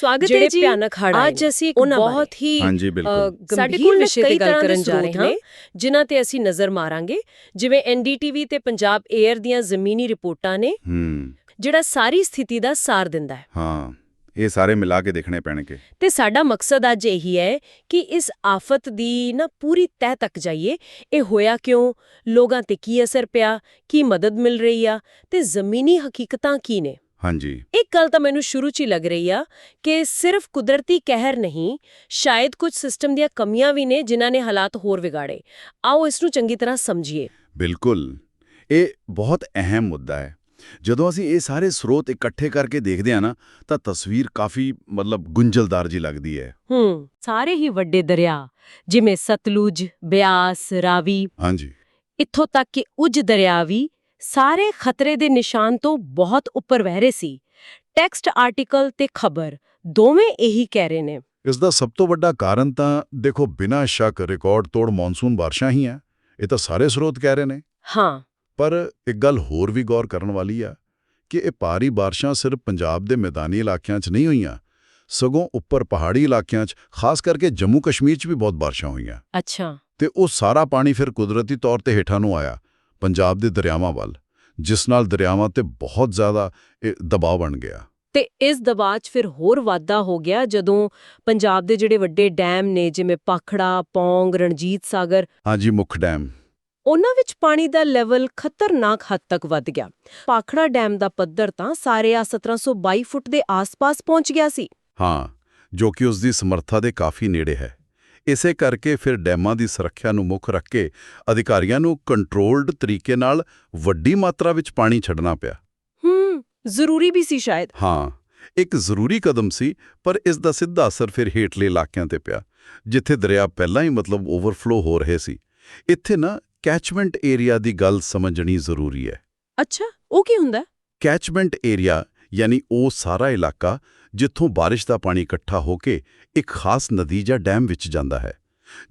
ਸਵਾਗਤ ਹੈ ਜੀ। ਭਿਆਨਕ ਹੜ੍ਹ ਆਏ ਅੱਜ ਅਸੀਂ ਇੱਕ ਉਹਨਾਂ ਬਹੁਤ ਹੀ ਗੰਭੀਰ ਵਿਸ਼ੇ ਕਈ ਤੇ ਗੱਲ ਕਰਨ ਜਾ ਰਹੇ ਹਾਂ ਜਿਨ੍ਹਾਂ ਤੇ ਅਸੀਂ ਨਜ਼ਰ ਮਾਰਾਂਗੇ। ਜਿਵੇਂ ਐਨਡੀਟੀਵੀ ਤੇ ਪੰਜਾਬ 에ਅਰ ਦੀਆਂ ਜ਼ਮੀਨੀ ਰਿਪੋਰਟਾਂ ਨੇ। ਹੂੰ। ਜਿਹੜਾ ਸਾਰੀ ਸਥਿਤੀ ਦਾ ਸਾਰ ਦਿੰਦਾ ਹੈ। ਹਾਂ ਇਹ ਸਾਰੇ ਮਿਲਾ ਕੇ ਦੇਖਣੇ ਪੈਣਗੇ। ਤੇ ਸਾਡਾ ਮਕਸਦ ਅੱਜ ਇਹੀ ਹੈ ਕਿ ਇਸ ਆਫਤ ਦੀ ਨਾ ਪੂਰੀ ਤਹਿ ਤੱਕ ਜਾਈਏ। ਇਹ ਹੋਇਆ ਕਿਉਂ? ਲੋਕਾਂ ਤੇ ਕੀ ਅਸਰ ਪਿਆ? ਕੀ ਮਦਦ ਮਿਲ ਰਹੀ ਆ? ਤੇ ਜ਼ਮੀਨੀ ਹਕੀਕਤਾਂ ਕੀ ਨੇ? ਹਾਂਜੀ। ਇੱਕ ਗੱਲ ਤਾਂ ਮੈਨੂੰ ਸ਼ੁਰੂ 'ਚ ਹੀ ਲੱਗ ਰਹੀ ਆ ਕਿ ਸਿਰਫ ਕੁਦਰਤੀ ਕਹਿਰ ਨਹੀਂ ਸ਼ਾਇਦ ਕੁਝ ਸਿਸਟਮ ਦੀਆਂ ਕਮੀਆਂ ਵੀ ਨੇ ਜਿਨ੍ਹਾਂ ਨੇ ਹਾਲਾਤ ਹੋਰ ਵਿਗਾੜੇ। ਆਓ ਇਸ ਨੂੰ ਚੰਗੀ ਤਰ੍ਹਾਂ ਸਮਝੀਏ। ਬਿਲਕੁਲ। ਇਹ ਬਹੁਤ ਅਹਿਮ ਮੁੱਦਾ ਹੈ। ਜਦੋਂ ਅਸੀਂ ਇਹ ਸਾਰੇ ਸਰੋਤ ਇਕੱਠੇ ਕਰਕੇ ਦੇਖਦੇ ਹਾਂ ਨਾ ਤਾਂ ਤਸਵੀਰ ਕਾਫੀ ਮਤਲਬ ਗੁੰਝਲਦਾਰ ਜੀ ਲੱਗਦੀ ਹੈ। ਹੂੰ ਸਾਰੇ ਹੀ ਵੱਡੇ ਦਰਿਆ ਜਿਵੇਂ ਸਤਲੁਜ ਬਿਆਸ ਰਾਵੀ। ਹਾਂਜੀ। ਇੱਥੋਂ ਤੱਕ ਕਿ ਉਜ ਦਰਿਆ ਵੀ ਸਾਰੇ ਖਤਰੇ ਦੇ ਨਿਸ਼ਾਨ ਤੋਂ ਬਹੁਤ ਉੱਪਰ ਵਹਿ ਰਹੇ ਸੀ। ਟੈਕਸਟ ਆਰਟੀਕਲ ਤੇ ਖਬਰ ਦੋਵੇਂ ਇਹੀ ਕਹਿ ਰਹੇ ਨੇ। ਇਸ ਦਾ ਸਭ ਤੋਂ ਵੱਡਾ ਕਾਰਨ ਤਾਂ ਦੇਖੋ ਬਿਨਾਂ ਸ਼ੱਕ ਰਿਕਾਰਡ ਤੋੜ ਮੌਨਸੂਨ ਬਾਰਿਸ਼ਾਂ ਹੀ ਹੈ। ਇਹ ਤਾਂ ਸਾਰੇ ਸਰੋਤ ਕਹਿ ਰਹੇ ਨੇ। ਹਾਂ। ਪਰ ਇੱਕ ਗੱਲ ਹੋਰ ਵੀ ਗੌਰ ਕਰਨ ਵਾਲੀ ਆ ਕਿ ਇਹ ਭਾਰੀ ਬਾਰਿਸ਼ਾਂ ਸਿਰਫ ਪੰਜਾਬ ਦੇ ਮੈਦਾਨੀ ਇਲਾਕਿਆਂ 'ਚ ਨਹੀਂ ਹੋਈਆਂ ਸਗੋਂ ਉੱਪਰ ਪਹਾੜੀ ਇਲਾਕਿਆਂ 'ਚ ਖਾਸ ਕਰਕੇ ਜੰਮੂ ਕਸ਼ਮੀਰ 'ਚ ਵੀ ਬਹੁਤ ਬਾਰਿਸ਼ਾਂ ਹੋਈਆਂ। ਅੱਛਾ। ਤੇ ਉਹ ਸਾਰਾ ਪਾਣੀ ਫਿਰ ਕੁਦਰਤੀ ਤੌਰ ਤੇ ਹੇਠਾਂ ਨੂੰ ਆਇਆ। ਪੰਜਾਬ ਦੇ ਦਰਿਆਵਾਂ ਵੱਲ ਜਿਸ ਨਾਲ ਦਰਿਆਵਾਂ ਤੇ ਬਹੁਤ ਜ਼ਿਆਦਾ ਇਹ ਦਬਾਅ ਬਣ ਗਿਆ। ਤੇ ਇਸ ਦਬਾਅ 'ਚ ਫਿਰ ਹੋਰ ਵਾਧਾ ਹੋ ਗਿਆ ਜਦੋਂ ਪੰਜਾਬ ਦੇ ਜਿਹੜੇ ਵੱਡੇ ਡੈਮ ਨੇ ਜਿਵੇਂ ਪਾਖੜਾ ਪੌਂਗ ਰਣਜੀਤ ਸਾਗਰ ਹਾਂਜੀ ਮੁੱਖ ਡੈਮ। ਉਹਨਾਂ ਵਿੱਚ ਪਾਣੀ ਦਾ ਲੈਵਲ ਖਤਰਨਾਕ ਹੱਦ ਤੱਕ ਵੱਧ ਗਿਆ। ਪਾਖੜਾ ਡੈਮ ਦਾ ਪੱਧਰ ਤਾਂ ਸਾਰੇ ਆ 1722 ਫੁੱਟ ਦੇ ਆਸ-ਪਾਸ ਪਹੁੰਚ ਗਿਆ ਸੀ। ਹਾਂ ਜੋ ਕਿ ਉਸ ਦੀ ਸਮਰੱਥਾ ਦੇ ਕਾਫੀ ਨੇੜੇ ਹੈ। ਇਸੇ ਕਰਕੇ ਫਿਰ ਡੈਮਾਂ ਦੀ ਸੁਰੱਖਿਆ ਨੂੰ ਮੁੱਖ ਰੱਖ ਕੇ ਅਧਿਕਾਰੀਆਂ ਨੂੰ ਕੰਟਰੋਲਡ ਤਰੀਕੇ ਨਾਲ ਵੱਡੀ ਮਾਤਰਾ ਵਿੱਚ ਪਾਣੀ ਛੱਡਣਾ ਪਿਆ। ਹੂੰ ਜ਼ਰੂਰੀ ਵੀ ਸੀ ਸ਼ਾਇਦ। ਹਾਂ ਇੱਕ ਜ਼ਰੂਰੀ ਕਦਮ ਸੀ ਪਰ ਇਸ ਦਾ ਸਿੱਧਾ ਅਸਰ ਫਿਰ ਹੇਠਲੇ ਇਲਾਕਿਆਂ ਤੇ ਪਿਆ ਜਿੱਥੇ ਦਰਿਆ ਪਹਿਲਾਂ ਹੀ ਮਤਲਬ ਓਵਰਫਲੋ ਹੋ ਰਹੇ ਸੀ। ਇੱਥੇ ਨਾ ਕੈਚਮੈਂਟ ਏਰੀਆ ਦੀ ਗੱਲ ਸਮਝਣੀ ਜ਼ਰੂਰੀ ਹੈ। ਅੱਛਾ ਉਹ ਕੀ ਹੁੰਦਾ? ਕੈਚਮੈਂਟ ਏਰੀਆ ਯਾਨੀ ਉਹ ਸਾਰਾ ਇਲਾਕਾ ਜਿੱਥੋਂ ਬਾਰਿਸ਼ ਦਾ ਪਾਣੀ ਇਕੱਠਾ ਹੋ ਕੇ ਇੱਕ ਖਾਸ ਨਦੀ ਜਾਂ ਡੈਮ ਵਿੱਚ ਜਾਂਦਾ ਹੈ।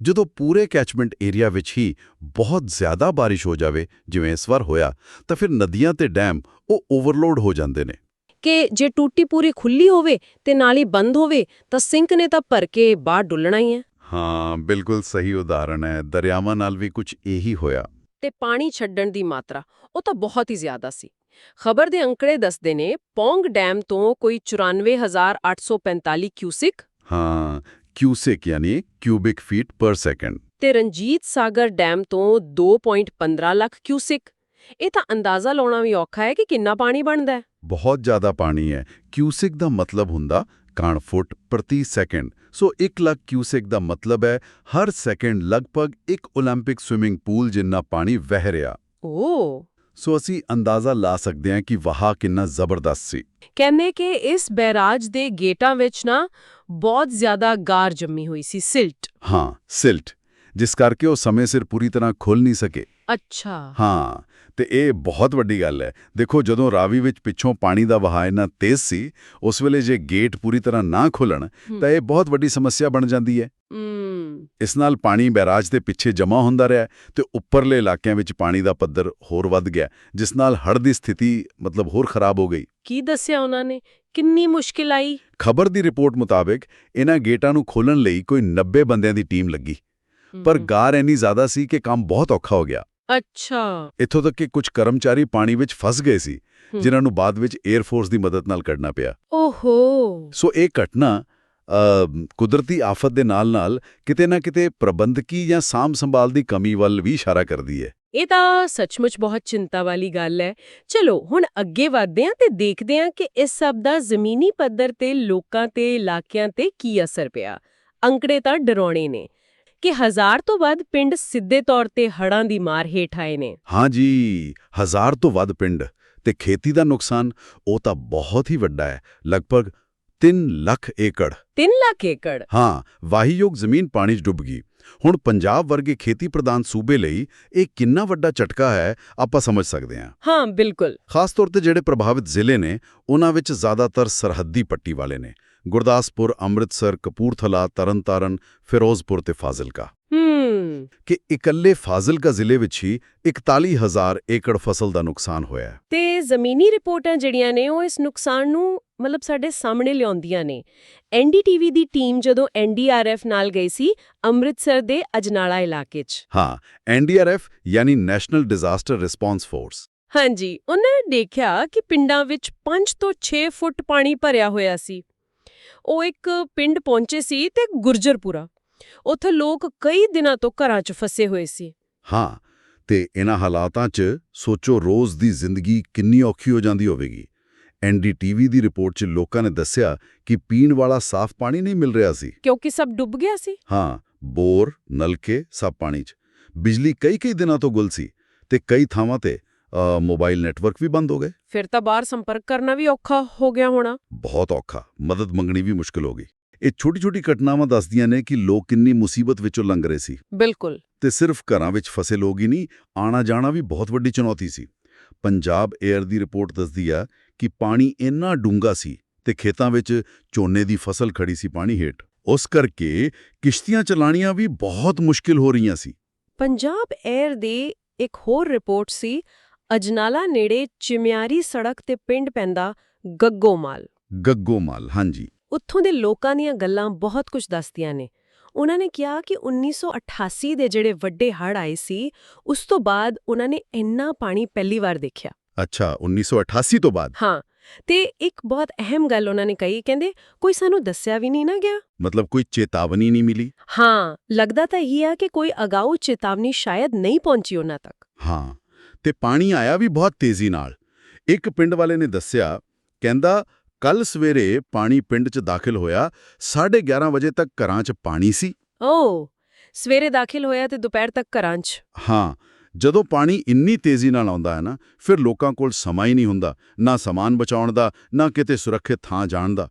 ਜਦੋਂ ਪੂਰੇ ਕੈਚਮੈਂਟ ਏਰੀਆ ਵਿੱਚ ਹੀ ਬਹੁਤ ਜ਼ਿਆਦਾ ਬਾਰਿਸ਼ ਹੋ ਜਾਵੇ ਜਿਵੇਂ ਇਸ ਵਾਰ ਹੋਇਆ ਤਾਂ ਫਿਰ ਨਦੀਆਂ ਤੇ ਡੈਮ ਉਹ ਓਵਰਲੋਡ ਹੋ ਜਾਂਦੇ ਨੇ। ਕਿ ਜੇ ਟੂਟੀ ਪੂਰੀ ਖੁੱਲੀ ਹੋਵੇ ਤੇ ਨਾਲ ਬੰਦ ਹੋਵੇ ਤਾਂ ਸਿੰਕ ਨੇ ਤਾਂ ਭਰ ਕੇ ਬਾਹਰ ਡੁੱਲਣਾ ਹੀ ਹੈ। ਹਾਂ ਬਿਲਕੁਲ ਸਹੀ ਉਦਾਹਰਣ ਹੈ। ਦਰਿਆਵਾਂ ਨਾਲ ਵੀ ਕੁਝ ਇਹੀ ਹੋਇਆ। ਤੇ ਪਾਣੀ ਛੱਡਣ ਦੀ ਮਾਤਰਾ ਉਹ ਤਾਂ ਬਹੁਤ ਹੀ ਜ਼ਿਆਦਾ ਸੀ। ਖਬਰ ਦੇ ਅੰਕੜੇ ਦੱਸਦੇ ਨੇ ਪੌਂਗ ਡੈਮ ਤੋਂ ਕੋਈ 94845 ਕਿਊਸਿਕ ਹਾਂ ਕਿਊਸਿਕ ਯਾਨੀ ਕਿਊਬਿਕ ਫੀਟ ਪਰ ਸੈਕਿੰਡ ਤੇ ਰਣਜੀਤ ਸਾਗਰ ਡੈਮ ਤੋਂ 2.15 ਲੱਖ ਕਿਊਸਿਕ ਇਹ ਤਾਂ ਅੰਦਾਜ਼ਾ ਲਾਉਣਾ ਵੀ ਔਖਾ ਹੈ ਕਿ ਕਿੰਨਾ ਪਾਣੀ ਬਣਦਾ ਹੈ ਬਹੁਤ ਜ਼ਿਆਦਾ ਪਾਣੀ ਹੈ ਕਿਊਸਿਕ ਦਾ ਮਤਲਬ ਹੁੰਦਾ ਕਣ ਫੁੱਟ ਪ੍ਰਤੀ ਸੈਕਿੰਡ ਸੋ 1 ਲੱਖ ਕਿਊਸਿਕ ਦਾ ਮਤਲਬ ਹੈ ਹਰ ਸੈਕਿੰਡ ਲਗਭਗ ਇੱਕ 올림픽 ਸਵਿਮਿੰਗ ਪੂਲ ਜਿੰਨਾ ਪਾਣੀ ਵਹਿ ਰਿਹਾ ਓ ਸੋ ਅਸੀਂ ਅੰਦਾਜ਼ਾ ਲਾ ਸਕਦੇ ਹਾਂ ਕਿ ਵਹਾ ਕਿੰਨਾ ਜ਼ਬਰਦਸਤ ਸੀ। ਕਹਿੰਦੇ ਕਿ ਇਸ ਬੈਰਾਜ ਦੇ ਗੇਟਾਂ ਵਿੱਚ ਨਾ ਬਹੁਤ ਜ਼ਿਆਦਾ ਗਾਰ ਜੰਮੀ ਹੋਈ ਸੀ ਸਿਲਟ। ਹਾਂ ਸਿਲਟ। ਜਿਸ ਕਰਕੇ ਉਹ ਸਮੇਂ ਸਿਰ ਪੂਰੀ ਤਰ੍ਹਾਂ ਖੁੱਲ ਨਹੀਂ ਸਕੇ। ਅੱਛਾ। ਹਾਂ ਤੇ ਇਹ ਬਹੁਤ ਵੱਡੀ ਗੱਲ ਹੈ। ਦੇਖੋ ਜਦੋਂ ਰਾਵੀ ਵਿੱਚ ਪਿੱਛੋਂ ਪਾਣੀ ਦਾ ਵਹਾਅ ਇੰਨਾ ਤੇਜ਼ ਸੀ ਉਸ ਵੇਲੇ ਜੇ ਗੇਟ ਪੂਰੀ ਤਰ੍ਹਾਂ ਨਾ ਖੁੱਲਣ ਤਾਂ ਇਹ ਬਹੁਤ ਵੱਡੀ ਸਮੱਸਿਆ ਬਣ ਜਾਂਦੀ ਹੈ। ਇਸ ਨਾਲ ਪਾਣੀ ਬੈਰਾਜ ਦੇ ਪਿੱਛੇ ਜਮ੍ਹਾਂ ਹੁੰਦਾ ਰਿਹਾ ਤੇ ਉੱਪਰਲੇ ਇਲਾਕਿਆਂ ਵਿੱਚ ਪਾਣੀ ਦਾ ਪੱਧਰ ਹੋਰ ਵੱਧ ਗਿਆ ਜਿਸ ਨਾਲ ਹੜ੍ਹ ਦੀ ਸਥਿਤੀ ਮਤਲਬ ਹੋਰ ਖਰਾਬ ਹੋ ਗਈ। ਕੀ ਦੱਸਿਆ ਉਹਨਾਂ ਨੇ? ਕਿੰਨੀ ਮੁਸ਼ਕਿਲ ਆਈ? ਖਬਰ ਦੀ ਰਿਪੋਰਟ ਮੁਤਾਬਕ ਇਹਨਾਂ ਗੇਟਾਂ ਨੂੰ ਖੋਲਣ ਲਈ ਕੋਈ 90 ਬੰਦਿਆਂ ਦੀ ਟੀਮ ਲੱਗੀ ਪਰ ਗਾਰ ਇੰਨੀ ਜ਼ਿਆਦਾ ਸੀ ਕਿ ਕੰਮ ਬਹੁਤ ਔਖਾ ਹੋ ਗਿਆ। ਅੱਛਾ। ਇੱਥੋਂ ਤੱਕ ਕਿ ਕੁਝ ਕਰਮਚਾਰੀ ਪਾਣੀ ਵਿੱਚ ਫਸ ਗਏ ਸੀ। ਜਿਨ੍ਹਾਂ ਨੂੰ ਬਾਅਦ ਵਿੱਚ 에ਅਰ ਫੋਰਸ ਦੀ ਮਦਦ ਨਾਲ ਕੱਢਣਾ ਪਿਆ। ਓਹੋ। ਸੋ ਇਹ ਘਟਨਾ ਕੁਦਰਤੀ ਆਫਤ ਦੇ ਨਾਲ-ਨਾਲ ਕਿਤੇ ਨਾ ਕਿਤੇ ਪ੍ਰਬੰਧਕੀ ਜਾਂ ਸਾਂਭ ਸੰਭਾਲ ਦੀ ਕਮੀ ਵੱਲ ਵੀ ਇਸ਼ਾਰਾ ਕਰਦੀ ਹੈ। ਇਹ ਤਾਂ ਸੱਚਮੁੱਚ ਬਹੁਤ ਚਿੰਤਾ ਵਾਲੀ ਗੱਲ ਹੈ। ਚਲੋ ਹੁਣ ਅੱਗੇ ਵਧਦੇ ਹਾਂ ਤੇ ਦੇਖਦੇ ਹਾਂ ਕਿ ਇਸ ਸਭ ਦਾ ਜ਼ਮੀਨੀ ਪੱਧਰ ਤੇ ਲੋਕਾਂ ਤੇ ਇਲਾਕਿਆਂ ਤੇ ਕੀ ਅਸਰ ਪਿਆ। ਅੰਕੜੇ ਤਾਂ ਡਰਾਉਣੇ ਨੇ ਕਿ ਹਜ਼ਾਰ ਤੋਂ ਵੱਧ ਪਿੰਡ ਸਿੱਧੇ ਤੌਰ ਤੇ ਹੜ੍ਹਾਂ ਦੀ ਮਾਰ ਹੇਠ ਆਏ ਨੇ। ਹਾਂ ਜੀ ਹਜ਼ਾਰ ਤੋਂ ਵੱਧ ਪਿੰਡ ਤੇ ਖੇਤੀ ਦਾ ਨੁਕਸਾਨ ਉਹ ਤਾਂ ਬਹੁਤ ਹੀ ਵੱਡਾ ਹੈ। ਲਗਭਗ 3 ਲੱਖ ਏਕੜ। 3 ਲੱਖ ਏਕੜ? ਹਾਂ ਵਾਹੀਯੋਗ ਜ਼ਮੀਨ ਪਾਣੀ 'ਚ ਡੁੱਬ ਗਈ। ਹੁਣ ਪੰਜਾਬ ਵਰਗੇ ਖੇਤੀ ਪ੍ਰਧਾਨ ਸੂਬੇ ਲਈ ਇਹ ਕਿੰਨਾ ਵੱਡਾ ਝਟਕਾ ਹੈ ਆਪਾਂ ਸਮਝ ਸਕਦੇ ਹਾਂ। ਹਾਂ ਬਿਲਕੁਲ। ਖਾਸ ਤੌਰ ਤੇ ਜਿਹੜੇ ਪ੍ਰਭਾਵਿਤ ਜ਼ਿਲ੍ਹੇ ਨੇ ਉਹਨਾਂ ਵਿੱਚ ਜ਼ਿਆਦਾਤਰ ਸਰਹੱਦੀ ਪੱਟੀ ਵਾਲੇ ਨੇ। ਗੁਰਦਾਸਪੁਰ ਅੰਮ੍ਰਿਤਸਰ ਕਪੂਰਥਲਾ ਤਰਨਤਾਰਨ ਫਿਰੋਜ਼ਪੁਰ ਤੇ ਫਾਜ਼ਿਲਕਾ। ਹੂੰ। ਕਿ ਇਕੱਲੇ ਫਾਜ਼ਿਲਕਾ ਜ਼ਿਲ੍ਹੇ ਵਿੱਚ ਹੀ 41000 ਏਕੜ ਫਸਲ ਦਾ ਨੁਕਸਾਨ ਹੋਇਆ। ਤੇ ਜ਼ਮੀਨੀ ਰਿਪੋਰਟਾਂ ਜਿਹੜੀਆਂ ਨੇ ਉਹ ਇਸ ਨੁਕਸਾਨ ਨੂੰ ਮਤਲਬ ਸਾਡੇ ਸਾਹਮਣੇ ਲਿਆਉਂਦੀਆਂ ਨੇ। ਐਨਡੀਟੀਵੀ ਦੀ ਟੀਮ ਜਦੋਂ ਐਨਡੀਆਰਐਫ ਨਾਲ ਗਈ ਸੀ ਅੰਮ੍ਰਿਤਸਰ ਦੇ ਅਜਨਾਲਾ ਇਲਾਕੇ 'ਚ। ਹਾਂ ਐਨਡੀਆਰਐਫ ਯਾਨੀ ਨੈਸ਼ਨਲ ਡਿਜ਼ਾਸਟਰ ਰਿਸਪੌਂਸ ਫੋਰਸ। ਹਾਂਜੀ ਉਹਨਾਂ ਨੇ ਦੇਖਿਆ ਕਿ ਪਿੰਡਾਂ ਵਿੱਚ 5 ਤੋਂ 6 ਫੁੱਟ ਪਾਣੀ ਭਰਿਆ ਹੋਇਆ ਸੀ। ਉਹ ਇੱਕ ਪਿੰਡ ਪਹੁੰਚੇ ਸੀ ਤੇ ਗੁਰਜਰਪੁਰਾ। ਉੱਥੇ ਲੋਕ ਕਈ ਦਿਨਾਂ ਤੋਂ ਘਰਾਂ 'ਚ ਫਸੇ ਹੋਏ ਸੀ। ਹਾਂ ਤੇ ਇਹਨਾਂ ਹਾਲਾਤਾਂ 'ਚ ਸੋਚੋ ਰੋਜ਼ ਦੀ ਜ਼ਿੰਦਗੀ ਕਿੰਨੀ ਔਖੀ ਹੋ ਜਾਂਦੀ ਹੋਵੇਗੀ। ਐਨਡੀਟੀਵੀ ਦੀ ਰਿਪੋਰਟ 'ਚ ਲੋਕਾਂ ਨੇ ਦੱਸਿਆ ਕਿ ਪੀਣ ਵਾਲਾ ਸਾਫ਼ ਪਾਣੀ ਨਹੀਂ ਮਿਲ ਰਿਹਾ ਸੀ। ਕਿਉਂਕਿ ਸਭ ਡੁੱਬ ਗਿਆ ਸੀ। ਹਾਂ ਬੋਰ ਨਲਕੇ ਸਭ ਪਾਣੀ 'ਚ। ਬਿਜਲੀ ਕਈ ਕਈ ਦਿਨਾਂ ਤੋਂ ਗੁੱਲ ਸੀ ਤੇ ਕਈ ਥਾਵਾਂ ਤੇ ਮੋਬਾਈਲ ਨੈਟਵਰਕ ਵੀ ਬੰਦ ਹੋ ਗਏ। ਫਿਰ ਤਾਂ ਬਾਹਰ ਸੰਪਰਕ ਕਰਨਾ ਵੀ ਔਖਾ ਹੋ ਗਿਆ ਹੋਣਾ। ਬਹੁਤ ਔਖਾ ਮਦਦ ਮੰਗਣੀ ਵੀ ਮੁਸ਼ਕਲ ਹੋ ਗਈ। ਇਹ ਛੋਟੀ-ਛੋਟੀ ਘਟਨਾਵਾਂ ਦੱਸਦੀਆਂ ਨੇ ਕਿ ਲੋਕ ਕਿੰਨੀ ਮੁਸੀਬਤ ਵਿੱਚੋਂ ਲੰਘ ਰਹੇ ਸੀ। ਬਿਲਕੁਲ। ਤੇ ਸਿਰਫ ਘਰਾਂ ਵਿੱਚ ਫਸੇ ਲੋਕ ਹੀ ਨਹੀਂ ਆਣਾ ਜਾਣਾ ਵੀ ਬਹੁਤ ਵੱਡੀ ਚੁਣੌਤੀ ਸੀ। ਪੰਜਾਬ 에ਅਰ ਦੀ ਰਿਪੋਰਟ ਦੱਸਦੀ ਆ ਕਿ ਪਾਣੀ ਇੰਨਾ ਡੂੰਘਾ ਸੀ ਤੇ ਖੇਤਾਂ ਵਿੱਚ ਝੋਨੇ ਦੀ ਫਸਲ ਖੜੀ ਸੀ ਪਾਣੀ ਹੇਠ। ਉਸ ਕਰਕੇ ਕਿਸ਼ਤੀਆਂ ਚਲਾਣੀਆਂ ਵੀ ਬਹੁਤ ਮੁਸ਼ਕਿਲ ਹੋ ਰਹੀਆਂ ਸੀ। ਪੰਜਾਬ 에ਅਰ ਦੀ ਇੱਕ ਹੋਰ ਰਿਪੋਰਟ ਸੀ ਅਜਨਾਲਾ ਨੇੜੇ ਚਿਮਿਆਰੀ ਸੜਕ ਤੇ ਪਿੰਡ ਪੈਂਦਾ ਗੱਗੋਮਾਲ। ਗੱਗੋਮਾਲ ਹਾਂਜੀ। ਉੱਥੋਂ ਦੇ ਲੋਕਾਂ ਦੀਆਂ ਗੱਲਾਂ ਬਹੁਤ ਕੁਝ ਦੱਸਦੀਆਂ ਨੇ। ਉਹਨਾਂ ਨੇ ਕਿਹਾ ਕਿ 1988 ਦੇ ਜਿਹੜੇ ਵੱਡੇ ਹੜ੍ਹ ਆਏ ਸੀ ਉਸ ਤੋਂ ਬਾਅਦ ਉਹਨਾਂ ਨੇ ਇੰਨਾ ਪਾਣੀ ਪਹਿਲੀ ਵਾਰ ਦੇਖਿਆ। ਅੱਛਾ 1988 ਤੋਂ ਬਾਅਦ? ਹਾਂ ਤੇ ਇੱਕ ਬਹੁਤ ਅਹਿਮ ਗੱਲ ਉਹਨਾਂ ਨੇ ਕਹੀ ਕਹਿੰਦੇ ਕੋਈ ਸਾਨੂੰ ਦੱਸਿਆ ਵੀ ਨਹੀਂ ਨਾ ਗਿਆ। ਮਤਲਬ ਕੋਈ ਚੇਤਾਵਨੀ ਨਹੀਂ ਮਿਲੀ? ਹਾਂ ਲੱਗਦਾ ਤਾਂ ਇਹ ਆ ਕਿ ਕੋਈ ਅਗਾਊ ਚੇਤਾਵਨੀ ਸ਼ਾਇਦ ਨਹੀਂ ਪਹੁੰਚੀ ਉਹਨਾਂ ਤੱਕ। ਹਾਂ। ਤੇ ਪਾਣੀ ਆਇਆ ਵੀ ਬਹੁਤ ਤੇਜ਼ੀ ਨਾਲ। ਇੱਕ ਪਿੰਡ ਵਾਲੇ ਨੇ ਦੱਸਿਆ ਕਹਿੰਦਾ ਕੱਲ ਸਵੇਰੇ ਪਾਣੀ ਪਿੰਡ 'ਚ ਦਾਖਲ ਹੋਇਆ 11:30 ਵਜੇ ਤੱਕ ਘਰਾਂ 'ਚ ਪਾਣੀ ਸੀ। ਓ ਸਵੇਰੇ ਦਾਖਲ ਹੋਇਆ ਤੇ ਦੁਪਹਿਰ ਤੱਕ ਘਰਾਂ 'ਚ। ਹਾਂ ਜਦੋਂ ਪਾਣੀ ਇੰਨੀ ਤੇਜ਼ੀ ਨਾਲ ਆਉਂਦਾ ਹੈ ਨਾ ਫਿਰ ਲੋਕਾਂ ਕੋਲ ਸਮਾਂ ਹੀ ਨਹੀਂ ਹੁੰਦਾ ਨਾ ਸਮਾਨ ਬਚਾਉਣ ਦਾ ਨਾ ਕਿਤੇ ਸੁਰੱਖਿਅਤ ਥਾਂ ਜਾਣ ਦਾ।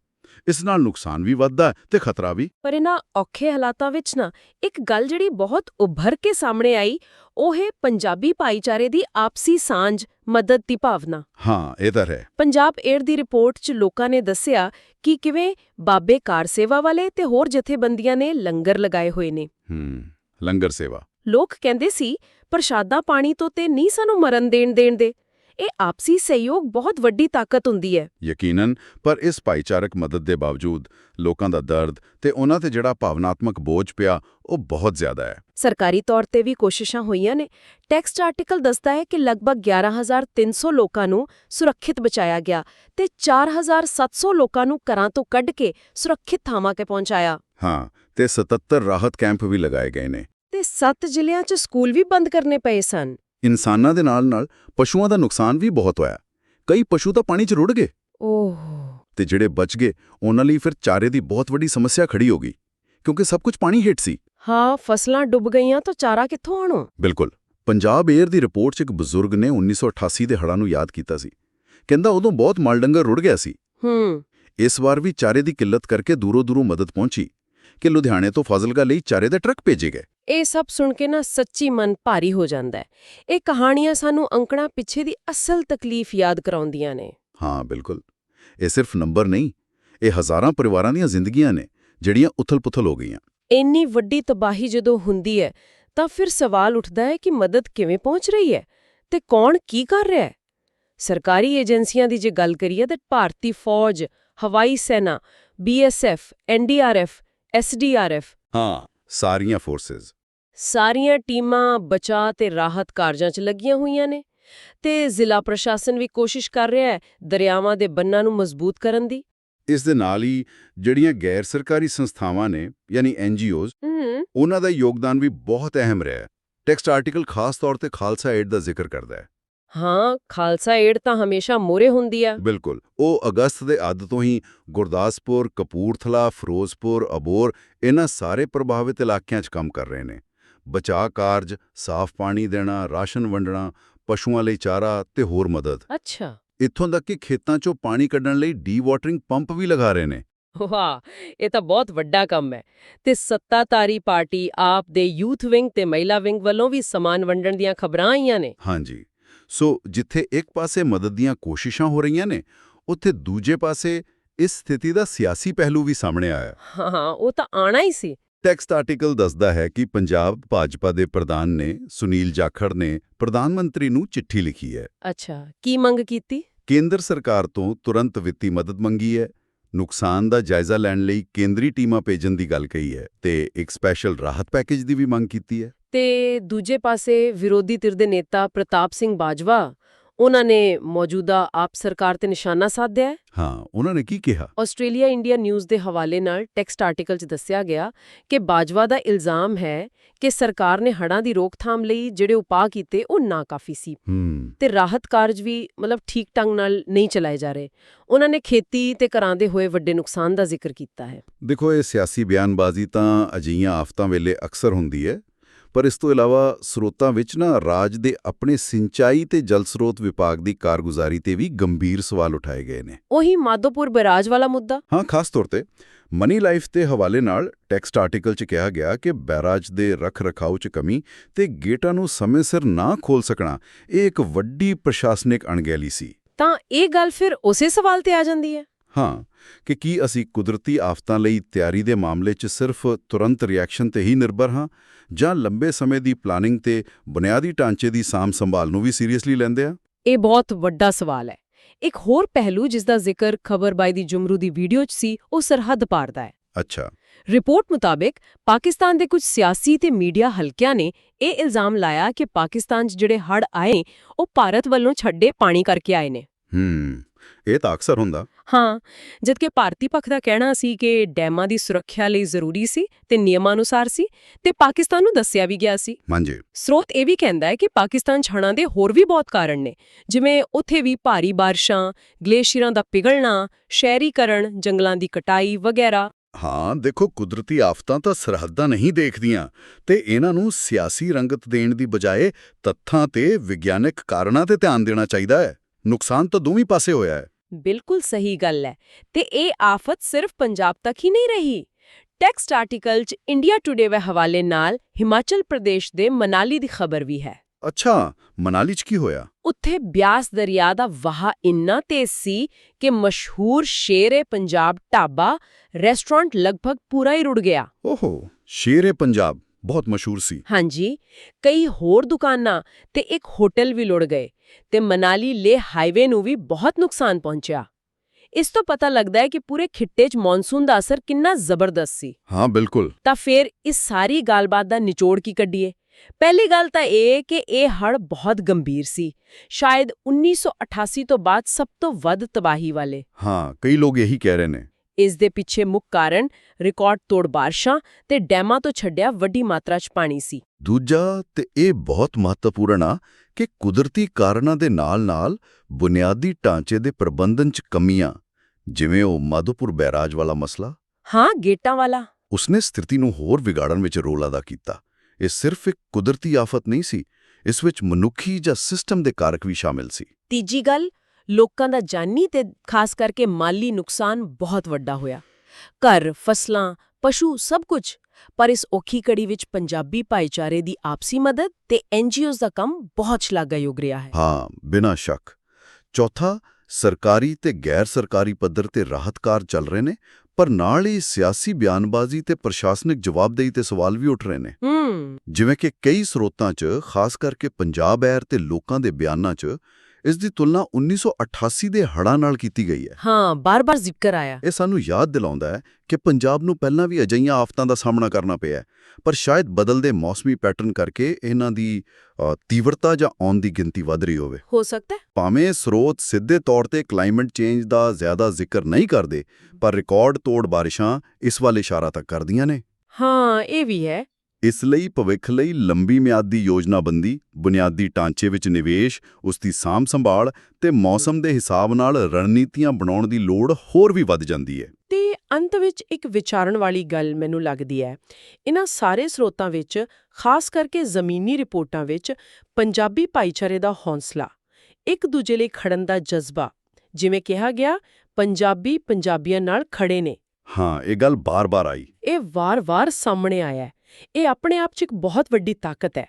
ਇਸ ਨਾਲ ਨੁਕਸਾਨ ਵੀ ਵੱਧਦਾ ਤੇ ਖਤਰਾ ਵੀ। ਪਰ ਇਹਨਾਂ ਔਖੇ ਹਾਲਾਤਾਂ ਵਿੱਚ ਨਾ ਇੱਕ ਗੱਲ ਜਿਹੜੀ ਬਹੁਤ ਉੱਭਰ ਕੇ ਸਾਹਮਣੇ ਆਈ ਉਹ ਹੈ ਪੰਜਾਬੀ ਭਾਈਚਾਰੇ ਦੀ ਆਪਸੀ ਸਾਂਝ ਮਦਦ ਦੀ ਭਾਵਨਾ। ਹਾਂ ਇਹ ਤਾਂ ਹੈ। ਪੰਜਾਬ 에ਅਰ ਦੀ ਰਿਪੋਰਟ 'ਚ ਲੋਕਾਂ ਨੇ ਦੱਸਿਆ ਕਿ ਕਿਵੇਂ ਬਾਬੇ ਕਾਰ ਸੇਵਾ ਵਾਲੇ ਤੇ ਹੋਰ ਜਥੇਬੰਦੀਆਂ ਨੇ ਲੰਗਰ ਲਗਾਏ ਹੋਏ ਨੇ। ਹੂੰ ਲੰਗਰ ਸੇਵਾ। ਲੋਕ ਕਹਿੰਦੇ ਸੀ ਪ੍ਰਸ਼ਾਦਾ ਪਾਣੀ ਤੋਂ ਤੇ ਨਹੀਂ ਸਾਨੂੰ ਮਰਨ ਦੇਣ ਦੇਣ ਦੇ ਇਹ ਆਪਸੀ ਸਹਿਯੋਗ ਬਹੁਤ ਵੱਡੀ ਤਾਕਤ ਹੁੰਦੀ ਹੈ। ਯਕੀਨਨ ਪਰ ਇਸ ਭਾਈਚਾਰਕ ਮਦਦ ਦੇ ਬਾਵਜੂਦ ਲੋਕਾਂ ਦਾ ਦਰਦ ਤੇ ਉਹਨਾਂ ਤੇ ਜਿਹੜਾ ਭਾਵਨਾਤਮਕ ਬੋਝ ਪਿਆ ਉਹ ਬਹੁਤ ਜ਼ਿਆਦਾ ਹੈ। ਸਰਕਾਰੀ ਤੌਰ ਤੇ ਵੀ ਕੋਸ਼ਿਸ਼ਾਂ ਹੋਈਆਂ ਨੇ। ਟੈਕਸਟ ਆਰਟੀਕਲ ਦੱਸਦਾ ਹੈ ਕਿ ਲਗਭਗ 11300 ਲੋਕਾਂ ਨੂੰ ਸੁਰੱਖਿਅਤ ਬਚਾਇਆ ਗਿਆ ਤੇ 4700 ਲੋਕਾਂ ਨੂੰ ਘਰਾਂ ਤੋਂ ਕੱਢ ਕੇ ਸੁਰੱਖਿਅਤ ਥਾਵਾਂ ਤੇ ਪਹੁੰਚਾਇਆ। ਹਾਂ ਤੇ 77 ਰਾਹਤ ਕੈਂਪ ਵੀ ਲਗਾਏ ਗਏ ਨੇ। ਤੇ 7 ਜ਼ਿਲ੍ਹਿਆਂ 'ਚ ਸਕੂਲ ਵੀ ਬੰਦ ਕਰਨੇ ਪਏ ਸਨ। ਇਨਸਾਨਾਂ ਦੇ ਨਾਲ-ਨਾਲ ਪਸ਼ੂਆਂ ਦਾ ਨੁਕਸਾਨ ਵੀ ਬਹੁਤ ਹੋਇਆ। ਕਈ ਪਸ਼ੂ ਤਾਂ ਪਾਣੀ 'ਚ ਰੁੜ ਗਏ। ਓਹ। ਤੇ ਜਿਹੜੇ ਬਚ ਗਏ ਉਹਨਾਂ ਲਈ ਫਿਰ ਚਾਰੇ ਦੀ ਬਹੁਤ ਵੱਡੀ ਸਮੱਸਿਆ ਖੜੀ ਹੋ ਗਈ ਕਿਉਂਕਿ ਸਭ ਕੁਝ ਪਾਣੀ ਹੇਠ ਸੀ। ਹਾਂ ਫਸਲਾਂ ਡੁੱਬ ਗਈਆਂ ਤਾਂ ਚਾਰਾ ਕਿੱਥੋਂ ਆਣੋ? ਬਿਲਕੁਲ। ਪੰਜਾਬ 에ਅਰ ਦੀ ਰਿਪੋਰਟ 'ਚ ਇੱਕ ਬਜ਼ੁਰਗ ਨੇ 1988 ਦੇ ਹੜ੍ਹਾਂ ਨੂੰ ਯਾਦ ਕੀਤਾ ਸੀ। ਕਹਿੰਦਾ ਉਦੋਂ ਬਹੁਤ ਮਾਲ ਡੰਗਰ ਰੁੜ ਗਿਆ ਸੀ। ਹੂੰ। ਇਸ ਵਾਰ ਵੀ ਚਾਰੇ ਦੀ ਕਿੱਲਤ ਕਰਕੇ ਦੂਰੋਂ ਦੂਰੋਂ ਮਦਦ ਪਹੁੰਚੀ ਕਿ ਲੁਧਿਆਣੇ ਤੋਂ ਫਾਜ਼ਿਲਕਾ ਲਈ ਚਾਰੇ ਦੇ ਟਰੱਕ ਭੇਜੇ ਗਏ। ਇਹ ਸਭ ਸੁਣ ਕੇ ਨਾ ਸੱਚੀ ਮਨ ਭਾਰੀ ਹੋ ਜਾਂਦਾ ਹੈ। ਇਹ ਕਹਾਣੀਆਂ ਸਾਨੂੰ ਅੰਕੜਾ ਪਿੱਛੇ ਦੀ ਅਸਲ ਤਕਲੀਫ ਯਾਦ ਕਰਾਉਂਦੀਆਂ ਨੇ। ਹਾਂ ਬਿਲਕੁਲ। ਇਹ ਸਿਰਫ ਨੰਬਰ ਨਹੀਂ ਇਹ ਹਜ਼ਾਰਾਂ ਪਰਿਵਾਰਾਂ ਦੀਆਂ ਜ਼ਿੰਦਗੀਆਂ ਨੇ ਜਿਹੜੀਆਂ ਉਥਲ-ਪੁਥਲ ਹੋ ਗਈਆਂ। ਇੰਨੀ ਵੱਡੀ ਤਬਾਹੀ ਜਦੋਂ ਹੁੰਦੀ ਹੈ ਤਾਂ ਫਿਰ ਸਵਾਲ ਉੱਠਦਾ ਹੈ ਕਿ ਮਦਦ ਕਿਵੇਂ ਪਹੁੰਚ ਰਹੀ ਹੈ ਤੇ ਕੌਣ ਕੀ ਕਰ ਰਿਹਾ ਹੈ? ਸਰਕਾਰੀ ਏਜੰਸੀਆਂ ਦੀ ਜੇ ਗੱਲ ਕਰੀਏ ਤਾਂ ਭਾਰਤੀ ਫੌਜ ਹਵਾਈ ਸੈਨਾ ਬੀਐਸਐਫ ਐਨਡੀਆਰਐਫ ਐਸਡੀਆਰਐਫ ਹਾਂ ਸਾਰੀਆਂ ਫੋਰਸਸ। ਸਾਰੀਆਂ ਟੀਮਾਂ ਬਚਾਅ ਤੇ ਰਾਹਤ ਕਾਰਜਾਂ 'ਚ ਲੱਗੀਆਂ ਹੋਈਆਂ ਨੇ ਤੇ ਜ਼ਿਲ੍ਹਾ ਪ੍ਰਸ਼ਾਸਨ ਵੀ ਕੋਸ਼ਿਸ਼ ਕਰ ਰਿਹਾ ਹੈ ਦਰਿਆਵਾਂ ਦੇ ਬੰਨਾਂ ਨੂੰ ਮਜ਼ਬੂਤ ਕਰਨ ਦੀ। ਇਸ ਦੇ ਨਾਲ ਹੀ ਜਿਹੜੀਆਂ ਗੈਰ ਸਰਕਾਰੀ ਸੰਸਥਾਵਾਂ ਨੇ ਯਾਨੀ ਐਨਜੀਓਜ਼ ਉਹਨਾਂ ਦਾ ਯੋਗਦਾਨ ਵੀ ਬਹੁਤ ਅਹਿਮ ਰਿਹਾ ਹੈ। ਟੈਕਸਟ ਆਰਟੀਕਲ ਖਾਸ ਤੌਰ ਤੇ ਖਾਲਸਾ ਏਡ ਦਾ ਜ਼ਿਕਰ ਕਰਦਾ ਹੈ। ਹਾਂ ਖਾਲਸਾ ਏਡ ਤਾਂ ਹਮੇਸ਼ਾ ਮੋਰੇ ਹੁੰਦੀ ਆ। ਬਿਲਕੁਲ ਉਹ ਅਗਸਤ ਦੇ ਅੱਧ ਤੋਂ ਹੀ ਗੁਰਦਾਸਪੁਰ ਕਪੂਰਥਲਾ ਫਿਰੋਜ਼ਪੁਰ ਅਬੋਰ ਇਹਨਾਂ ਸਾਰੇ ਪ੍ਰਭਾਵਿਤ ਇਲਾਕਿਆਂ 'ਚ ਕੰਮ ਕਰ ਰਹੇ ਨੇ। ਬਚਾਅ ਕਾਰਜ ਸਾਫ਼ ਪਾਣੀ ਦੇਣਾ ਰਾਸ਼ਨ ਵੰਡਣਾ ਪਸ਼ੂਆਂ ਲਈ ਚਾਰਾ ਤੇ ਹੋਰ ਮਦਦ। ਅੱਛਾ। ਇੱਥੋਂ ਤੱਕ ਕਿ ਖੇਤਾਂ 'ਚੋਂ ਪਾਣੀ ਕੱਢਣ ਲਈ ਡੀ ਵਾਟਰਿੰਗ ਪੰਪ ਵੀ ਲਗਾ ਰਹੇ ਨੇ। ਵਾਹ! ਇਹ ਤਾਂ ਬਹੁਤ ਵੱਡਾ ਕੰਮ ਹੈ। ਤੇ ਸੱਤਾਧਾਰੀ ਪਾਰਟੀ ਆਪ ਦੇ ਯੂਥ ਵਿੰਗ ਤੇ ਮਹਿਲਾ ਵਿੰਗ ਵੱਲੋਂ ਵੀ ਸਮਾਨ ਵੰਡਣ ਦੀਆਂ ਖਬਰਾਂ ਆਈਆਂ ਨੇ। ਹਾਂਜੀ। ਸੋ ਜਿੱਥੇ ਇੱਕ ਪਾਸੇ ਮਦਦ ਦੀਆਂ ਕੋਸ਼ਿਸ਼ਾਂ ਹੋ ਰਹੀਆਂ ਨੇ ਉੱਥੇ ਦੂਜੇ ਪਾਸੇ ਇਸ ਸਥਿਤੀ ਦਾ ਸਿਆਸੀ ਪਹਿਲੂ ਵੀ ਸਾਹਮਣੇ ਆਇਆ। ਹਾਂ ਉਹ ਤਾਂ ਆਣਾ ਹੀ ਸੀ। ਟੈਕਸਟ ਆਰਟੀਕਲ ਦੱਸਦਾ ਹੈ ਕਿ ਪੰਜਾਬ ਭਾਜਪਾ ਦੇ ਪ੍ਰਧਾਨ ਨੇ ਸੁਨੀਲ ਜਾਖੜ ਨੇ ਪ੍ਰਧਾਨ ਮੰਤਰੀ ਨੂੰ ਚਿੱਠੀ ਲਿਖੀ ਹੈ। ਅੱਛਾ ਕੀ ਮੰਗ ਕੀਤੀ? ਕੇਂਦਰ ਸਰਕਾਰ ਤੋਂ ਤੁਰੰਤ ਵਿੱਤੀ ਮਦਦ ਮੰਗੀ ਹੈ। ਨੁਕਸਾਨ ਦਾ ਜਾਇਜ਼ਾ ਲੈਣ ਲਈ ਕੇਂਦਰੀ ਟੀਮਾਂ ਭੇਜਣ ਦੀ ਗੱਲ ਕਹੀ ਹੈ ਤੇ ਇੱਕ ਸਪੈਸ਼ਲ ਰਾਹਤ ਪੈਕੇਜ ਦੀ ਵੀ ਮੰਗ ਕੀਤੀ ਹੈ। ਤੇ ਦੂਜੇ ਪਾਸੇ ਵਿਰੋਧੀ ਧਿਰ ਦੇ ਨੇਤਾ ਪ੍ਰਤਾਪ ਸਿੰਘ ਬਾਜਵਾ ਉਹਨਾਂ ਨੇ ਮੌਜੂਦਾ ਆਪ ਸਰਕਾਰ ਤੇ ਨਿਸ਼ਾਨਾ ਸਾਧਿਆ ਹੈ। ਹਾਂ ਉਹਨਾਂ ਨੇ ਕੀ ਕਿਹਾ? ਆਸਟ੍ਰੇਲੀਆ ਇੰਡੀਆ ਨਿਊਜ਼ ਦੇ ਹਵਾਲੇ ਨਾਲ ਟੈਕਸਟ ਆਰਟੀਕਲ 'ਚ ਦੱਸਿਆ ਗਿਆ ਕਿ ਬਾਜਵਾ ਦਾ ਇਲਜ਼ਾਮ ਹੈ ਕਿ ਸਰਕਾਰ ਨੇ ਹੜ੍ਹਾਂ ਦੀ ਰੋਕਥਾਮ ਲਈ ਜਿਹੜੇ ਉਪਾਅ ਕੀਤੇ ਉਹ ਨਾਕਾਫੀ ਸੀ ਤੇ ਰਾਹਤ ਕਾਰਜ ਵੀ ਮਤਲਬ ਠੀਕ ਢੰਗ ਨਾਲ ਨਹੀਂ ਚਲਾਏ ਜਾ ਰਹੇ। ਉਹਨਾਂ ਨੇ ਖੇਤੀ ਤੇ ਘਰਾਂ ਦੇ ਹੋਏ ਵੱਡੇ ਨੁਕਸਾਨ ਦਾ ਜ਼ਿਕਰ ਕੀਤਾ ਹੈ। ਦੇਖੋ ਇਹ ਸਿਆਸੀ ਬਿਆਨਬਾਜ਼ੀ ਤਾਂ ਅਜਿਹੀਆਂ ਆਫਤਾਂ ਵੇਲੇ ਅਕਸਰ ਹੁੰਦੀ ਹੈ ਪਰ ਇਸ ਤੋਂ ਇਲਾਵਾ ਸਰੋਤਾਂ ਵਿੱਚ ਨਾ ਰਾਜ ਦੇ ਆਪਣੇ ਸਿੰਚਾਈ ਤੇ ਜਲ ਸਰੋਤ ਵਿਭਾਗ ਦੀ ਕਾਰਗੁਜ਼ਾਰੀ ਤੇ ਵੀ ਗੰਭੀਰ ਸਵਾਲ ਉਠਾਏ ਗਏ ਨੇ। ਉਹੀ ਮਾਧੋਪੁਰ ਬਰਾਜ ਵਾਲਾ ਮੁੱਦਾ? ਹਾਂ ਖਾਸ ਤੌਰ ਤੇ ਮਨੀ ਲਾਈਫ ਦੇ ਹਵਾਲੇ ਨਾਲ ਟੈਕਸਟ ਆਰਟੀਕਲ 'ਚ ਕਿਹਾ ਗਿਆ ਕਿ ਬੈਰਾਜ ਦੇ ਰੱਖ ਰਖਾਉ 'ਚ ਕਮੀ ਤੇ ਗੇਟਾਂ ਨੂੰ ਸਮੇਂ ਸਿਰ ਨਾ ਖੋਲ ਸਕਣਾ ਇਹ ਇੱਕ ਵੱਡੀ ਪ੍ਰਸ਼ਾਸਨਿਕ ਅਣਗਹਿਲੀ ਸੀ। ਤਾਂ ਇਹ ਗੱਲ ਫਿਰ ਉਸੇ ਸਵਾਲ ਤੇ ਆ ਜਾਂਦੀ ਹੈ? ਹਾਂ ਕਿ ਕੀ ਅਸੀਂ ਕੁਦਰਤੀ ਆਫਤਾਂ ਲਈ ਤਿਆਰੀ ਦੇ ਮਾਮਲੇ 'ਚ ਸਿਰਫ ਤੁਰੰਤ ਰਿਐਕਸ਼ਨ ਤੇ ਹੀ ਨਿਰਭਰ ਹਾਂ? ਜਾਂ ਲੰਬੇ ਸਮੇਂ ਦੀ ਪਲਾਨਿੰਗ ਤੇ ਬੁਨਿਆਦੀ ਢਾਂਚੇ ਦੀ ਸਾਂਭ ਸੰਭਾਲ ਨੂੰ ਵੀ ਸੀਰੀਅਸਲੀ ਲੈਂਦੇ ਆ? ਇਹ ਬਹੁਤ ਵੱਡਾ ਸਵਾਲ ਹੈ। ਇੱਕ ਹੋਰ ਪਹਿਲੂ ਜਿਸ ਦਾ ਜ਼ਿਕਰ ਖਬਰ ਬਾਈ ਦੀ ਜੁਮਰੂ ਦੀ ਵੀਡੀਓ 'ਚ ਸੀ ਉਹ ਸਰਹੱਦ ਪਾਰ ਦਾ ਹੈ। ਅੱਛਾ। ਰਿਪੋਰਟ ਮੁਤਾਬਕ ਪਾਕਿਸਤਾਨ ਦੇ ਕੁਝ ਸਿਆਸੀ ਤੇ ਮੀਡੀਆ ਹਲਕਿਆਂ ਨੇ ਇਹ ਇਲਜ਼ਾਮ ਲਾਇਆ ਕਿ ਪਾਕਿਸਤਾਨ 'ਚ ਜਿਹੜੇ ਹੜ੍ਹ ਆਏ ਉਹ ਭਾਰਤ ਵੱਲੋਂ ਛੱਡੇ ਪਾਣੀ ਕਰਕੇ ਆਏ ਨੇ। ਹੂੰ। ਇਹ ਤਾਂ ਅਕਸਰ ਹੁੰਦਾ। ਹਾਂ ਜਦਕਿ ਭਾਰਤੀ ਪੱਖ ਦਾ ਕਹਿਣਾ ਸੀ ਕਿ ਡੈਮਾਂ ਦੀ ਸੁਰੱਖਿਆ ਲਈ ਜ਼ਰੂਰੀ ਸੀ ਤੇ ਨਿਯਮਾਂ ਅਨੁਸਾਰ ਸੀ ਤੇ ਪਾਕਿਸਤਾਨ ਨੂੰ ਦੱਸਿਆ ਵੀ ਗਿਆ ਸੀ। ਮਾਂਜੇ ਸਰੋਤ ਇਹ ਵੀ ਕਹਿੰਦਾ ਹੈ ਕਿ ਪਾਕਿਸਤਾਨ ਹੜ੍ਹਾਂ ਦੇ ਹੋਰ ਵੀ ਬਹੁਤ ਕਾਰਨ ਨੇ ਜਿਵੇਂ ਉੱਥੇ ਵੀ ਭਾਰੀ ਬਾਰਿਸ਼ਾਂ ਗਲੇਸ਼ੀਅਰਾਂ ਦਾ ਪਿਘਲਣਾ ਸ਼ਹਿਰੀਕਰਨ ਜੰਗਲਾਂ ਦੀ ਕਟਾਈ ਵਗੈਰਾ। ਹਾਂ ਦੇਖੋ ਕੁਦਰਤੀ ਆਫਤਾਂ ਤਾਂ ਸਰਹੱਦਾਂ ਨਹੀਂ ਦੇਖਦੀਆਂ ਤੇ ਇਹਨਾਂ ਨੂੰ ਸਿਆਸੀ ਰੰਗਤ ਦੇਣ ਦੀ ਬਜਾਏ ਤੱਥਾਂ ਤੇ ਵਿਗਿਆਨਕ ਕਾਰਨਾਂ ਤੇ ਧਿਆਨ ਦੇਣਾ ਚਾਹੀਦਾ ਹੈ। ਨੁਕਸਾਨ ਤਾਂ ਦੋਵੇਂ ਪਾਸੇ ਹੋਇਆ ਹੈ। ਬਿਲਕੁਲ ਸਹੀ ਗੱਲ ਹੈ ਤੇ ਇਹ ਆਫਤ ਸਿਰਫ ਪੰਜਾਬ ਤੱਕ ਹੀ ਨਹੀਂ ਰਹੀ। ਟੈਕਸਟ ਆਰਟੀਕਲ 'ਚ ਇੰਡੀਆ ਟੁਡੇ ਦੇ ਹਵਾਲੇ ਨਾਲ ਹਿਮਾਚਲ ਪ੍ਰਦੇਸ਼ ਦੇ ਮਨਾਲੀ ਦੀ ਖਬਰ ਵੀ ਹੈ। ਅੱਛਾ ਮਨਾਲੀ 'ਚ ਕੀ ਹੋਇਆ? ਉੱਥੇ ਬਿਆਸ ਦਰਿਆ ਦਾ ਵਹਾਅ ਇੰਨਾ ਤੇਜ਼ ਸੀ ਕਿ ਮਸ਼ਹੂਰ ਸ਼ੇਰ-ਏ ਪੰਜਾਬ ਢਾਬਾ ਰੈਸਟੋਰੈਂਟ ਲਗਭਗ ਪੂਰਾ ਹੀ ਰੁੜ ਗਿਆ। ਓਹੋ ਸ਼ੇਰ-ਏ ਪੰਜਾਬ ਬਹੁਤ ਮਸ਼ਹੂਰ ਸੀ। ਹਾਂਜੀ ਕਈ ਹੋਰ ਦੁਕਾਨਾਂ ਤੇ ਇੱਕ ਹੋਟਲ ਵੀ ਲੁੜ ਗਏ। ਤੇ ਮਨਾਲੀ ਲੇ ਹਾਈਵੇ ਨੂੰ ਵੀ ਬਹੁਤ ਨੁਕਸਾਨ ਪਹੁੰਚਿਆ। ਇਸ ਤੋਂ ਪਤਾ ਲੱਗਦਾ ਹੈ ਕਿ ਪੂਰੇ ਖਿੱਤੇ 'ਚ ਮੌਨਸੂਨ ਦਾ ਅਸਰ ਕਿੰਨਾ ਜ਼ਬਰਦਸਤ ਸੀ। ਹਾਂ ਬਿਲਕੁਲ। ਤਾਂ ਫਿਰ ਇਸ ਸਾਰੀ ਗੱਲਬਾਤ ਦਾ ਨਿਚੋੜ ਕੀ ਕੱਢੀਏ? ਪਹਿਲੀ ਗੱਲ ਤਾਂ ਇਹ ਕਿ ਇਹ ਹੜ੍ਹ ਬਹੁਤ ਗੰਭੀਰ ਸੀ। ਸ਼ਾਇਦ 1988 ਤੋਂ ਬਾਅਦ ਸਭ ਤੋਂ ਵੱਧ ਤਬਾਹੀ ਵਾਲੇ। ਹਾਂ ਕਈ ਲੋਕ ਇਹੀ ਕਹਿ ਰਹੇ ਨੇ। ਇਸ ਦੇ ਪਿੱਛੇ ਮੁੱਖ ਕਾਰਨ ਰਿਕਾਰਡ ਤੋੜ ਬਾਰਿਸ਼ਾਂ ਤੇ ਡੈਮਾਂ ਤੋਂ ਛੱਡਿਆ ਵੱਡੀ ਮਾਤਰਾ 'ਚ ਪਾਣੀ ਸੀ। ਦੂਜਾ ਤੇ ਇਹ ਬਹੁਤ ਮਹੱਤਵਪੂਰਨ ਆ ਕਿ ਕੁਦਰਤੀ ਕਾਰਨਾਂ ਦੇ ਨਾਲ-ਨਾਲ ਬੁਨਿਆਦੀ ਢਾਂਚੇ ਦੇ ਪ੍ਰਬੰਧਨ 'ਚ ਕਮੀਆਂ ਜਿਵੇਂ ਉਹ ਮਾਧੋਪੁਰ ਬੈਰਾਜ ਵਾਲਾ ਮਸਲਾ। ਹਾਂ ਗੇਟਾਂ ਵਾਲਾ। ਉਸਨੇ ਸਥਿਤੀ ਨੂੰ ਹੋਰ ਵਿਗਾੜਨ ਵਿੱਚ ਰੋਲ ਅਦਾ ਕੀਤਾ। ਇਹ ਸਿਰਫ ਇੱਕ ਕੁਦਰਤੀ ਆਫਤ ਨਹੀਂ ਸੀ ਇਸ ਵਿੱਚ ਮਨੁੱਖੀ ਜਾਂ ਸਿਸਟਮ ਦੇ ਕਾਰਕ ਵੀ ਸ਼ਾਮਿਲ ਸੀ। ਤੀਜੀ ਗੱਲ ਲੋਕਾਂ ਦਾ ਜਾਨੀ ਤੇ ਖਾਸ ਕਰਕੇ ਮਾਲੀ ਨੁਕਸਾਨ ਬਹੁਤ ਵੱਡਾ ਹੋਇਆ। ਘਰ ਫਸਲਾਂ ਪਸ਼ੂ ਸਭ ਕੁਝ। ਪਰ ਇਸ ਔਖੀ ਕੜੀ ਵਿੱਚ ਪੰਜਾਬੀ ਭਾਈਚਾਰੇ ਦੀ ਆਪਸੀ ਮਦਦ ਤੇ ਐਨਜੀਓਜ਼ ਦਾ ਕੰਮ ਬਹੁਤ ਸ਼ਲਾਘਾਯੋਗ ਰਿਹਾ ਹੈ। ਹਾਂ ਬਿਨਾਂ ਸ਼ੱਕ। ਚੌਥਾ ਸਰਕਾਰੀ ਤੇ ਗੈਰ ਸਰਕਾਰੀ ਪੱਧਰ ਤੇ ਰਾਹਤ ਕਾਰਜ ਚੱਲ ਰਹੇ ਨੇ ਪਰ ਨਾਲ ਹੀ ਸਿਆਸੀ ਬਿਆਨਬਾਜ਼ੀ ਤੇ ਪ੍ਰਸ਼ਾਸਨਿਕ ਜਵਾਬਦੇਹੀ ਤੇ ਸਵਾਲ ਵੀ ਉੱਠ ਰਹੇ ਨੇ। ਹੂੰ। ਜਿਵੇਂ ਕਿ ਕਈ ਸਰੋਤਾਂ 'ਚ ਖਾਸ ਕਰਕੇ ਪੰਜਾਬ ਐਰ ਤੇ ਲੋਕਾਂ ਦੇ ਬਿਆਨਾਂ 'ਚ ਇਸ ਦੀ ਤੁਲਨਾ 1988 ਦੇ ਹੜ੍ਹਾਂ ਨਾਲ ਕੀਤੀ ਗਈ ਹੈ। ਹਾਂ ਬਾਰ-ਬਾਰ ਜ਼ਿਕਰ ਆਇਆ। ਇਹ ਸਾਨੂੰ ਯਾਦ ਦਿਲਾਉਂਦਾ ਹੈ ਕਿ ਪੰਜਾਬ ਨੂੰ ਪਹਿਲਾਂ ਵੀ ਅਜਈਆਂ ਆਫਤਾਂ ਦਾ ਸਾਹਮਣਾ ਕਰਨਾ ਪਿਆ ਹੈ, ਪਰ ਸ਼ਾਇਦ ਬਦਲਦੇ ਮੌਸਮੀ ਪੈਟਰਨ ਕਰਕੇ ਇਹਨਾਂ ਦੀ ਤੀਵਰਤਾ ਜਾਂ ਆਉਣ ਦੀ ਗਿਣਤੀ ਵਧ ਰਹੀ ਹੋਵੇ। ਹੋ ਸਕਦਾ ਹੈ। ਭਾਵੇਂ ਸਰੋਤ ਸਿੱਧੇ ਤੌਰ ਤੇ ਕਲਾਈਮੇਟ ਚੇਂਜ ਦਾ ਜ਼ਿਆਦਾ ਜ਼ਿਕਰ ਨਹੀਂ ਕਰਦੇ ਪਰ ਰਿਕਾਰਡ ਤੋੜ ਬਾਰਿਸ਼ਾਂ ਇਸ ਵੱਲ ਇਸ਼ਾਰਾ ਤੱਕ ਕਰਦੀਆਂ ਨੇ। ਹਾਂ ਇਹ ਵੀ ਹੈ। ਇਸ ਲਈ ਭਵਿੱਖ ਲਈ ਲੰਬੀ ਮਿਆਦ ਦੀ ਯੋਜਨਾਬੰਦੀ ਬੁਨਿਆਦੀ ਢਾਂਚੇ ਵਿੱਚ ਨਿਵੇਸ਼ ਉਸ ਦੀ ਸਾਂਭ ਸੰਭਾਲ ਤੇ ਮੌਸਮ ਦੇ ਹਿਸਾਬ ਨਾਲ ਰਣਨੀਤੀਆਂ ਬਣਾਉਣ ਦੀ ਲੋੜ ਹੋਰ ਵੀ ਵੱਧ ਜਾਂਦੀ ਹੈ। ਤੇ ਅੰਤ ਵਿੱਚ ਇੱਕ ਵਿਚਾਰਨ ਵਾਲੀ ਗੱਲ ਮੈਨੂੰ ਲੱਗਦੀ ਹੈ। ਇਹਨਾਂ ਸਾਰੇ ਸਰੋਤਾਂ ਵਿੱਚ ਖਾਸ ਕਰਕੇ ਜ਼ਮੀਨੀ ਰਿਪੋਰਟਾਂ ਵਿੱਚ ਪੰਜਾਬੀ ਭਾਈਚਾਰੇ ਦਾ ਹੌਸਲਾ ਇੱਕ ਦੂਜੇ ਲਈ ਖੜਨ ਦਾ ਜਜ਼ਬਾ ਜਿਵੇਂ ਕਿਹਾ ਗਿਆ ਪੰਜਾਬੀ ਪੰਜਾਬੀਆਂ ਨਾਲ ਖੜੇ ਨੇ। ਹਾਂ ਇਹ ਗੱਲ ਬਾਰ-ਬਾਰ ਆਈ। ਇਹ ਵਾਰ-ਵਾਰ ਸਾਹਮਣੇ ਆਇਆ ਹੈ। ਇਹ ਆਪਣੇ ਆਪ 'ਚ ਇੱਕ ਬਹੁਤ ਵੱਡੀ ਤਾਕਤ ਹੈ।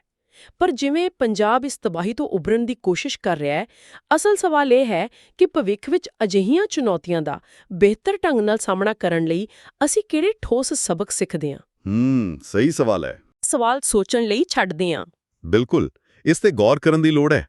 ਪਰ ਜਿਵੇਂ ਪੰਜਾਬ ਇਸ ਤਬਾਹੀ ਤੋਂ ਉਭਰਨ ਦੀ ਕੋਸ਼ਿਸ਼ ਕਰ ਰਿਹਾ ਹੈ ਅਸਲ ਸਵਾਲ ਇਹ ਹੈ ਕਿ ਭਵਿੱਖ ਵਿੱਚ ਅਜਿਹੀਆਂ ਚੁਣੌਤੀਆਂ ਦਾ ਬਿਹਤਰ ਢੰਗ ਨਾਲ ਸਾਹਮਣਾ ਕਰਨ ਲਈ ਅਸੀਂ ਕਿਹੜੇ ਠੋਸ ਸਬਕ ਸਿੱਖਦੇ ਹਾਂ? ਹੂੰ ਸਹੀ ਸਵਾਲ ਹੈ। ਸਵਾਲ ਸੋਚਣ ਲਈ ਛੱਡਦੇ ਹਾਂ। ਬਿਲਕੁਲ ਇਸ ਤੇ ਗੌਰ ਕਰਨ ਦੀ ਲੋੜ ਹੈ।